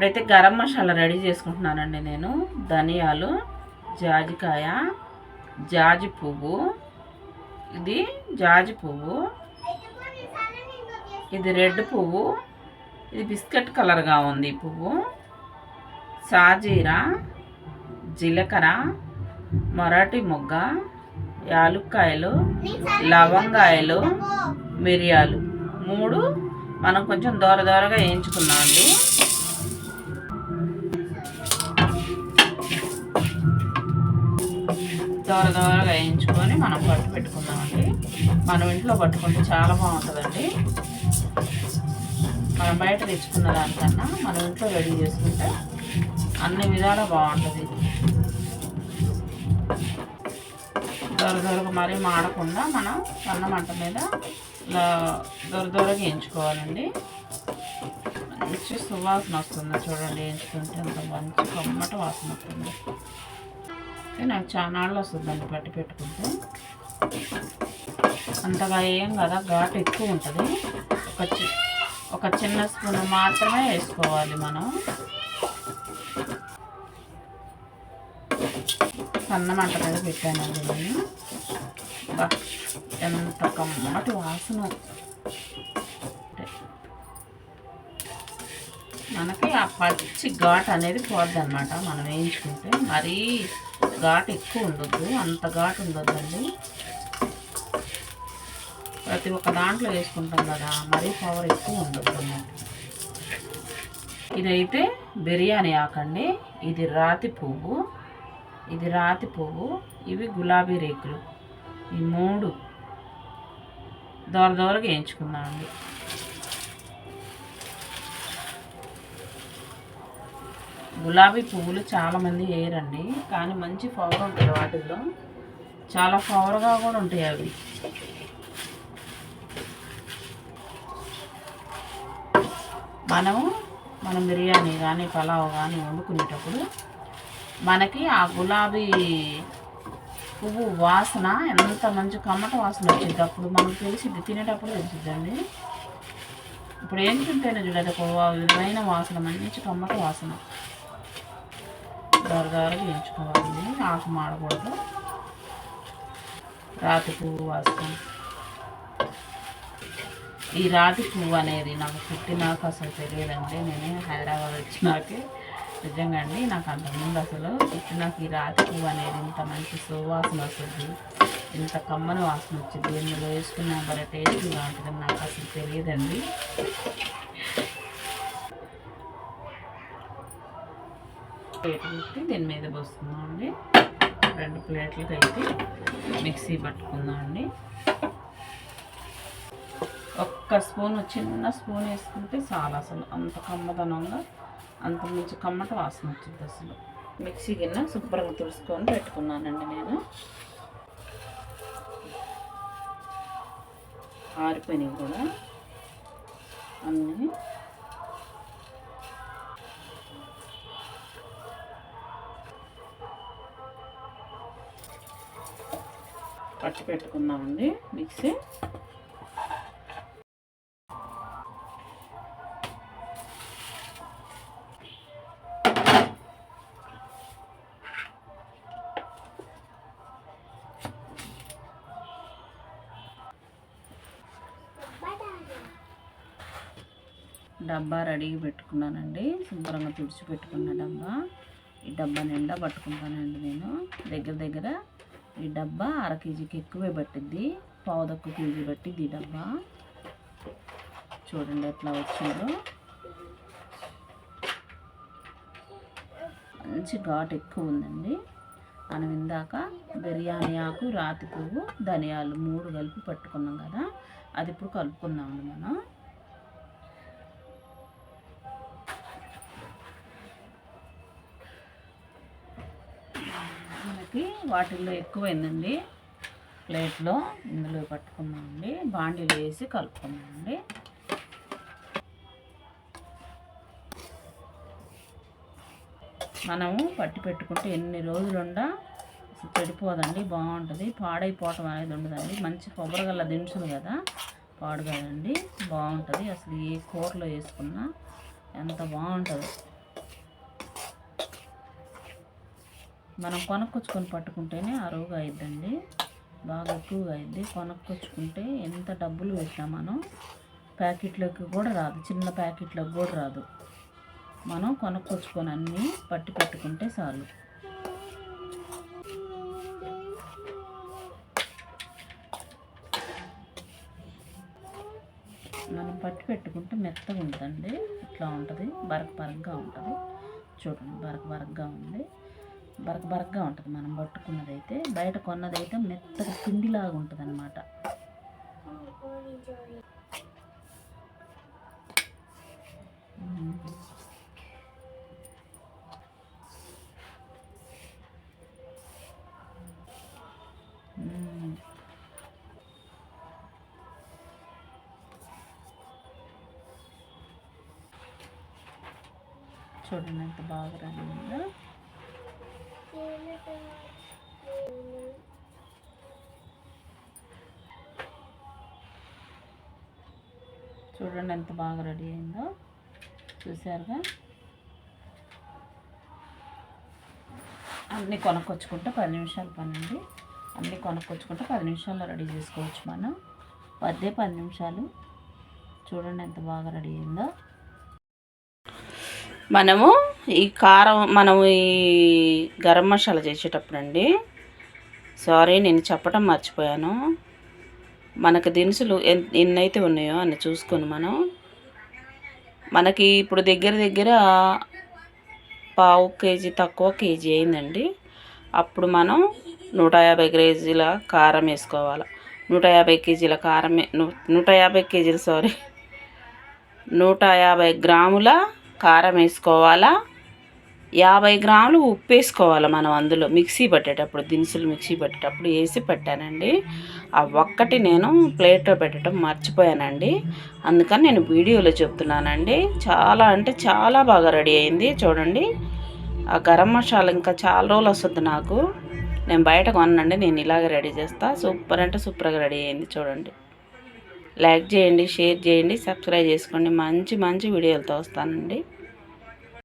ఇప్పుడైతే గరం మసాలా రెడీ చేసుకుంటున్నానండి నేను. ధనియాలు జాజికాయ జాజి పువ్వు. ఇది జాజి పువ్వు. ఇది రెడ్ పువ్వు. ఇది బిస్కెట్ కలర్గా ఉంది ఈ పువ్వు. సాజీరా జీలకర్ర మరాఠీ మొగ్గ యాలుక్కాయలు లవంగాయలు మిరియాలు. మూడు మనం కొంచెం దూర దూరగా వేయించుకున్నామండి. దోర దూరగా వేయించుకొని మనం పట్టు పెట్టుకుందామండి మనం ఇంట్లో పట్టుకుంటే చాలా బాగుంటుందండి. మనం బయట తెచ్చుకున్న దానికన్నా మనం ఇంట్లో రెడీ చేసుకుంటే అన్ని విధాలా బాగుంటుంది. దొర దొరకు మరీ మాడకుండా మనం సన్న మంట మీద దొర దొరగా వేయించుకోవాలండి. మంచి సువాసన వస్తుంది చూడండి వేయించుకుంటే అంత మంచి కమ్మట వాసన వస్తుంది. అయితే నాకు చాలా నాళ్ళు వస్తుందండి పట్టి పెట్టుకుంటే. అంతగా ఏం కదా ఘాటు ఎక్కువ ఉంటుంది. ఒక చి ఒక చిన్న స్పూన్ మాత్రమే వేసుకోవాలి మనం. సన్న మంట మీద పెట్టానండి నేను. ఎంత కమ్మటి వాసన. మనకి ఆ పచ్చి ఘాట్ అనేది పోద్దనమాట మనం వేయించుకుంటే మరీ ఘాట్ ఎక్కువ ఉండొద్దు. అంత ఘాట్ ఉండొద్దండి. ప్రతి ఒక్క దాంట్లో వేసుకుంటాం కదా మరీ పవర్ ఎక్కువ ఉండొద్దు అన్నమాట ఇదైతే బిర్యానీ ఆకండి. ఇది రాతి పువ్వు. ఇది రాతి పువ్వు. ఇవి గులాబీ రేకులు. ఈ మూడు దూర దూరగా వేయించుకున్నామండి గులాబీ పువ్వులు చాలామంది వేయరండి కానీ మంచి పవర్ ఉంటుంది వాటిల్లో. చాలా పవర్గా కూడా ఉంటాయి అవి. మనము మనం బిర్యానీ కానీ పలావ్ కానీ వండుకునేటప్పుడు మనకి ఆ గులాబీ పువ్వు వాసన ఎంత మంచి కమ్మట వాసన వచ్చింది అప్పుడు మనకు తెలిసింది తినేటప్పుడు తెలిసిద్దండి. ఇప్పుడు ఏం తింటేనే చూడదు ఒక విధమైన వాసన మంచి కమ్మట వాసన. దొర దొరగా వేయించుకోవాలి. ఆకు మాడకూడదు. రాతి పువ్వు వాసన ఈ రాతి పువ్వు అనేది నాకు పుట్టినాక అసలు తెలియదండి. నేను హైదరాబాద్ వచ్చినాకే నిజంగా అండి నాకు అంతకుముందు అసలు పుట్టినాక ఈ రాతి పువ్వు అనేది ఇంత మంచి సువాసన వస్తుంది. ఇంత కమ్మని వాసన వచ్చింది. ఇందులో వేసుకున్నా భలే టేస్ట్ ఉంటుందని నాకు అసలు తెలియదండి. ప్లేట్ పెట్టి దీని మీద పోస్తున్నాం అండి రెండు ప్లేట్లకి అయితే మిక్సీ పట్టుకుందాం అండి ఒక్క స్పూన్ చిన్న స్పూన్ వేసుకుంటే చాలా అసలు అంత కమ్మదనంగా అంత మంచి కమ్మట వాసన వచ్చింది అసలు. మిక్సీ గిన్నె శుభ్రంగా తుడుచుకొని పెట్టుకున్నానండి నేను. ఆరిపోయినాయి కూడా అన్నీ పట్టి పెట్టుకుందామండి మిక్సీ. డబ్బా రెడీగా పెట్టుకున్నానండి. శుభ్రంగా తుడిచి పెట్టుకున్న డబ్బా. ఈ డబ్బా నిండా పట్టుకుంటానండి నేను. దగ్గర దగ్గర ఈ డబ్బా అర కేజీకి ఎక్కువే పట్టిద్ది. పావుదక్కు కేజీ పట్టిద్ది ఈ డబ్బా. చూడండి ఎట్లా వచ్చిందో. మంచి ఘాట్ ఎక్కువ ఉందండి. మనం ఇందాక బిర్యానీ ఆకు రాతి పువ్వు ధనియాలు మూడు కలిపి పట్టుకున్నాం కదా. అది ఇప్పుడు కలుపుకుందామండి మనం. మనకి వాటిల్లో ఎక్కువైందండి. ప్లేట్లో ఇందులో పట్టుకున్నామండి. బాండీలో వేసి కలుపుకున్నామండి. మనము పట్టి పెట్టుకుంటే ఎన్ని రోజులుండా అసలు చెడిపోదండి బాగుంటుంది. పాడైపోవటం అనేది ఉండదండి. మంచి కొబ్బరిగల్ల దినుసులు కదా పాడు కదండి బాగుంటుంది. అసలు ఏ కూరలో వేసుకున్నా ఎంత బాగుంటుంది. మనం కొనుక్కొచ్చుకొని పట్టుకుంటేనే అరువుగా అయిద్దండి. బాగా ఎక్కువగా అయింది కొనుక్కొచ్చుకుంటే ఎంత డబ్బులు పెట్టినా మనం ప్యాకెట్లోకి కూడా రాదు. చిన్న ప్యాకెట్లోకి కూడా రాదు. మనం కొనుక్కొచ్చుకొని అన్నీ పట్టి పెట్టుకుంటే చాలు. మనం పట్టి పెట్టుకుంటే మెత్తగా ఉంటుందండి. ఇట్లా ఉంటుంది. బరక బరకగా ఉంటుంది. చూడండి బరక బరకగా ఉంది. బరక బరకగా ఉంటుంది. మనం పట్టుకున్నదైతే బయట కొన్నదైతే మెత్తగా పిండిలాగా ఉంటుంది అనమాట చూడండి ఎంత బాగా రెడీ చూడండి ఎంత బాగా రెడీ అయిందో. చూసారుగా అన్నీ కొనుక్కొచ్చుకుంటే పది నిమిషాలు పని అన్నీ కొనుక్కొచ్చుకుంటే పది నిమిషాల్లో రెడీ చేసుకోవచ్చు మనం. పదే పది నిమిషాలు. చూడండి ఎంత బాగా రెడీ అయిందో. మనము ఈ కారం మనం ఈ గరం మసాలా చేసేటప్పుడు అండి సారీ నేను చెప్పడం మర్చిపోయాను. మనకు దినుసులు ఎన్- ఎన్నైతే ఉన్నాయో అన్ని చూసుకొని మనం. మనకి ఇప్పుడు దగ్గర దగ్గర పావు కేజీ తక్కువ కేజీ అయిందండి. అప్పుడు మనం నూట యాభై కేజీల కారం వేసుకోవాలి. నూట యాభై కేజీల కారం నూట యాభై కేజీలు సారీ నూట యాభై గ్రాముల కారం వేసుకోవాలా? యాభై గ్రాములు ఉప్పు వేసుకోవాలి మనం అందులో మిక్సీ పట్టేటప్పుడు దినుసులు మిక్సీ పట్టేటప్పుడు వేసి పెట్టానండి. ఆ ఒక్కటి నేను ప్లేట్లో పెట్టడం మర్చిపోయానండి. అందుకని నేను వీడియోలో చెప్తున్నానండి. చాలా అంటే చాలా బాగా రెడీ అయింది. చూడండి ఆ గరం మసాలా ఇంకా చాలా రోజులు వస్తుంది నాకు. నేను బయట కొనండి నేను ఇలాగ రెడీ చేస్తా. సూపర్ అంటే సూపర్గా రెడీ అయింది చూడండి. లైక్ చేయండి షేర్ చేయండి సబ్స్క్రైబ్ చేసుకోండి. మంచి మంచి వీడియోలతో వస్తానండి.